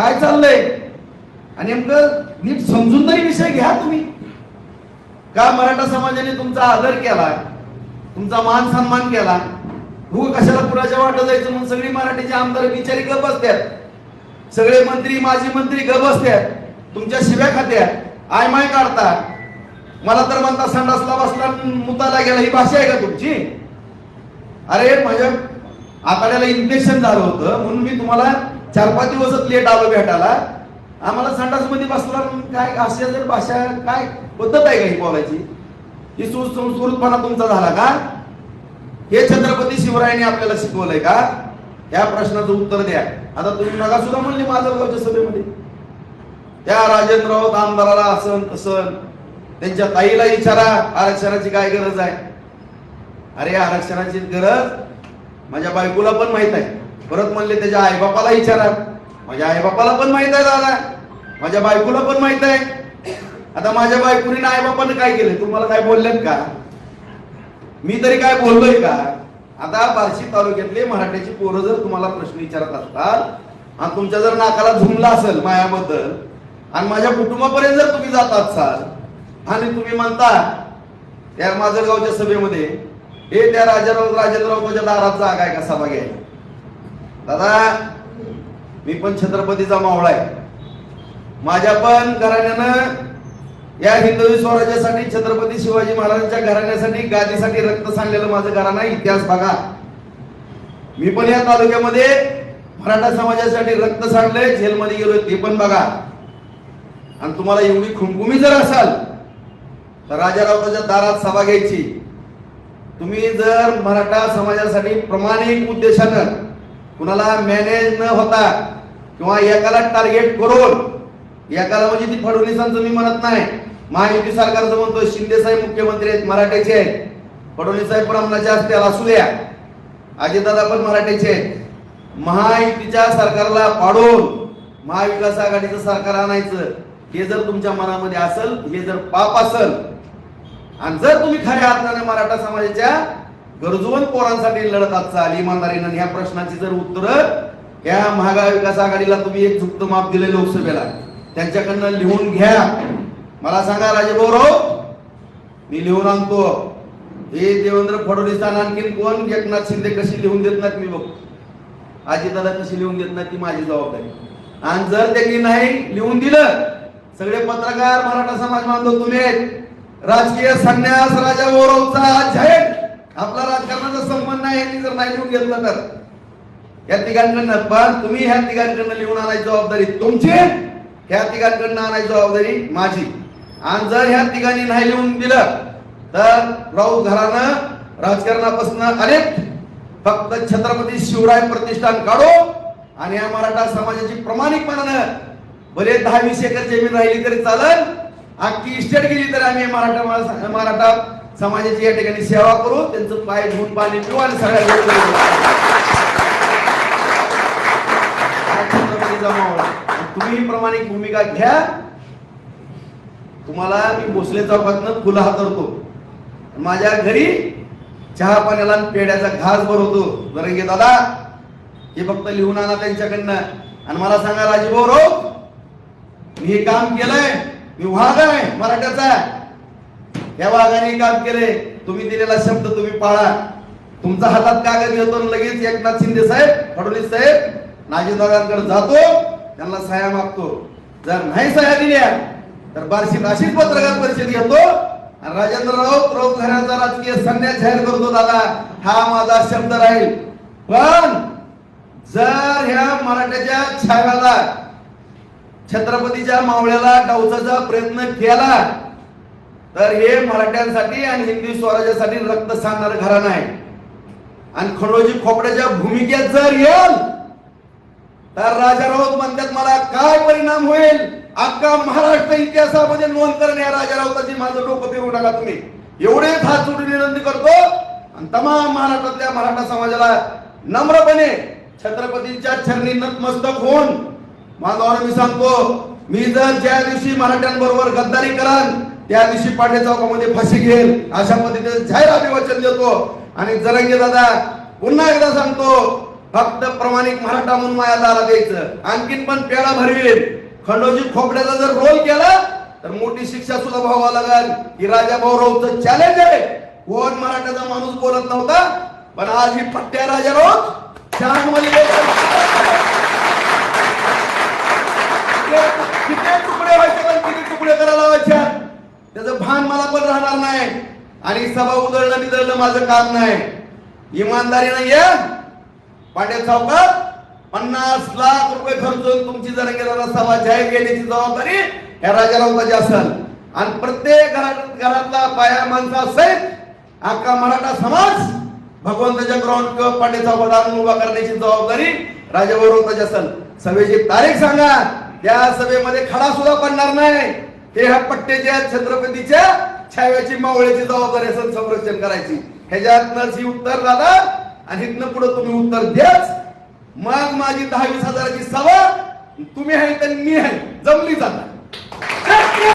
काय चाललंय? आणि नेमकं नीट समजून तरी विषय घ्या तुम्ही. का मराठा समाजाने तुमचा आदर केला? तुमचा मान सन्मान केला? हो कशाला पुराच्या वाटत जायचं म्हणून सगळी मराठीचे आमदार बिचारी गप बसत्यात सगळे मंत्री माजी मंत्री गप बसत्यात तुमच्या शिव्या खात्यात. आय माय काढता मला तर म्हणता संडासला बसला मुताला गेला. ही भाषा आहे का तुमची? अरे माझ्या आताड्याला इन्फेक्शन झालं होतं म्हणून मी तुम्हाला चार पाच दिवसच लेट आलो भेटायला. आम्हाला संडासमध्ये बसला काय अशा जर भाषा काय पद्धत आहे का ही बोलायची? ही सुसंस्कृतपणा तुमचा झाला का? हे छत्रपती शिवरायांनी आपल्याला शिकवलंय का? या प्रश्नाचं उत्तर द्या. आता तुम्ही नका सुद्धा म्हणले माजलगावच्या सभेमध्ये. त्या राजेंद्र राऊत आमदाराला असन असन त्यांच्या ताईला विचारा आरक्षणाची काय गरज आहे? अरे आरक्षणाची गरज माझ्या बायकोला पण माहीत आहे. परत म्हणले त्याच्या आईबापाला विचारा. माझ्या आईबापाला पण माहीत आहे दादा. माझ्या बायकोला पण माहीत आहे. आता माझ्या बायकोनी आईबापानं काय केलं तुम्हाला काय बोललेत का? मी तरी काय बोललोय का? आता बार्शी तालुक्यातले मराठ्याची पोरं जर तुम्हाला प्रश्न विचारत असतात आणि तुमच्या जर नाकाला झुमला असेल मायाबद्दल आणि माझ्या कुटुंबापर्यंत जर तुम्ही जात असाल आणि तुम्ही म्हणता त्या माजलगावच्या सभेमध्ये हे त्या राजाराव राजेंद्ररावच्या दारात जागा आहे का सभा घ्यायला? दादा मी पण छत्रपतीचा मावळा आहे. माझ्या पण घराण्यानं या हिंदवी स्वराज्यासाठी छत्रपती शिवाजी महाराजांच्या घराण्यासाठी गादीसाठी रक्त सांडलेलं माझं घराणं इतिहास बघा. मी पण या तालुक्यामध्ये मराठा समाजासाठी रक्त सांडलंय जेलमध्ये गेलोय ते पण बघा. आणि तुम्हाला एवढी खुमखुमी जर असाल तर राजारावताच्या दारात सभा घ्यायची. तुम्ही जर मराठा समाजासाठी प्रामाणिक उद्देशानं कुणाला मॅनेज न होता किंवा एकाला टार्गेट करून एकाला म्हणजे ती फडणवीसांचं मी म्हणत नाही. महायुती सरकारचं म्हणतो शिंदे साहेब मुख्यमंत्री आहेत मराठ्याचे आहेत. फडणवीस साहेब ब्राह्मणाचे असतील असू द्या. अजितदादा पण मराठ्याचे आहेत. महायुतीच्या सरकारला पाडून महाविकास आघाडीचं सरकार आणायचं हे जर तुमच्या मनामध्ये असेल हे जर पाप असेल आणि जर तुम्ही खऱ्या अर्थाने मराठा समाजाच्या गरजूवंत पोरांसाठी लढत असाल इमानदारीनं. ह्या प्रश्नाची जर उत्तर या महाविकास आघाडीला तुम्ही एक झुक्त माप दिले लोकसभेला. त्यांच्याकडनं लिहून घ्या. मला सांगा राजेभाऊ मी लिहून आणतो. हे देवेंद्र फडणवीस आणि आणखीन कोण एकनाथ शिंदे कशी लिहून देत नाहीत मी बघ आजीदादा कशी लिहून देत नाही ती माझी जबाबदारी. आणि जर त्यांनी नाही लिहून दिलं सगळे पत्रकार मराठा समाज बांधव तुम्ही राजकीय संन्यास राजा गौरवचा जाहीर आपला राजकारणाचा संबंध नाही यांनी जर नाही लिहून घेतलं तर. या तिघांकडनं पण तुम्ही ह्या तिघांकडनं लिहून आणायची जबाबदारी तुमची ह्या तिघांकडनं आणायची जबाबदारी माझी. आणि जर ह्या तिघांनी नाही लिहून दिलं तर राऊत घरानं राजकारणापासून अनेक फक्त छत्रपती शिवराय प्रतिष्ठान काढो आणि या मराठा समाजाची प्रामाणिकपणानं भले दहा वीस एकर जमीन राहिली तरी चालत अख्खी इस्टेट गेली तरी आम्ही मराठा मराठा समाजाची या ठिकाणी सेवा करू त्यांचं पाय धुवून पाणी पिऊ आणि सगळ्या तुम्ही ही भूमिका घ्या. तुम्हाला मी भोसले चौकातनं फुलं हातरतो माझ्या घरी चहा पाण्याला आणि पेड्याचा घास भरवतो. दरंगे दादा. हे फक्त लिहून आणा त्यांच्याकडनं. आणि मला सांगा राजीभाऊ रो मी हे काम केलंय. मी वाघ आहे मराठ्याचा. या वाघाने काम केले. तुम्ही दिलेला शब्द तुम्ही पाळा. तुमचा हातात कागद घेतो आणि लगेच एकनाथ शिंदे साहेब फडणवीस साहेब नाजीदादांकडे जातो त्यांना सह्या मागतो. जर नाही सह्या दिल्या तर बार्शीत अशीच पत्रकार परिषद घेतो आणि राजेंद्र राऊत राऊत घराचा राजकीय संन्यास जाहीर करतो दादा. हा माझा शब्द राहील. पण जर ह्या मराठ्याच्या छाव्याला छत्रपतीच्या मावळ्याला डावचाचा प्रयत्न केला तर हे मराठ्यांसाठी आणि हिंदी स्वराज्यासाठी रक्त सांगणार घराणं आहे. आणि खडोजी खोपड्याच्या भूमिकेत जर येईल तर राजा राऊत म्हणतात मला काय परिणाम होईल? अख्खा महाराष्ट्र इतिहासामध्ये नोंद करणे या राजा राऊताची माझं डोकं फिरू नका तुम्ही. एवढे हात जोडून विनंती करतो. आणि तमाम महाराष्ट्रातल्या मराठा समाजाला नम्रपणे छत्रपतींच्या चरणी नतमस्तक होऊन माझा मी सांगतो मी जर ज्या दिवशी मराठ्यांबरोबर गद्दारी कराल त्या दिवशी पांडे चौकामध्ये फाशी घेईल अशा पद्धतीने जाहीर अभिवाचन देतो. आणि जरंगे दादा पुन्हा एकदा सांगतो फक्त प्रमाणिक मराठा म्हणून माया दारा द्यायचं आणखीन पण पेडा भरवेल खंडोजी खोपड्याचा जर रोल केला तर मोठी शिक्षा सुद्धा व्हावा लागेल. की राजा भाऊरावचं चॅलेंज आहे. कोण मराठाचा माणूस बोलत नव्हता पण आज ही पट्ट्या राजा राऊत शहामध्ये भान मला पण राहणार नाही? आणि सभा उधळलं बिदळलं माझं काम नाही. इमानदारीनं ये पाटील चौकात पन्नास लाख रुपये खर्चून तुमची जर गेला सभा जाहीर केल्याची जबाबदारी या राजा राऊताची असेल. आणि प्रत्येक घरात घरातला पाया माणसा सहित अख्खा मराठा समाज भगवंताच्या ग्राउंड किंवा पाटील आणून उभा करण्याची जबाबदारी राजा राऊताची असेल. सभेची तारीख सांगा. त्या सभेमध्ये खडा सुद्धा पडणार नाही. हे ह्या पट्ट्याच्या छत्रपतीच्या छाव्याची मावळ्याची जबाबदारी असं संरक्षण करायची. ह्याच्यातनच ही उत्तर दादा आणि इथनं पुढे तुम्ही उत्तर द्याच मग माझी दहा वीस हजाराची सवा तुम्ही आहे तर मी आहे. जमली जाता.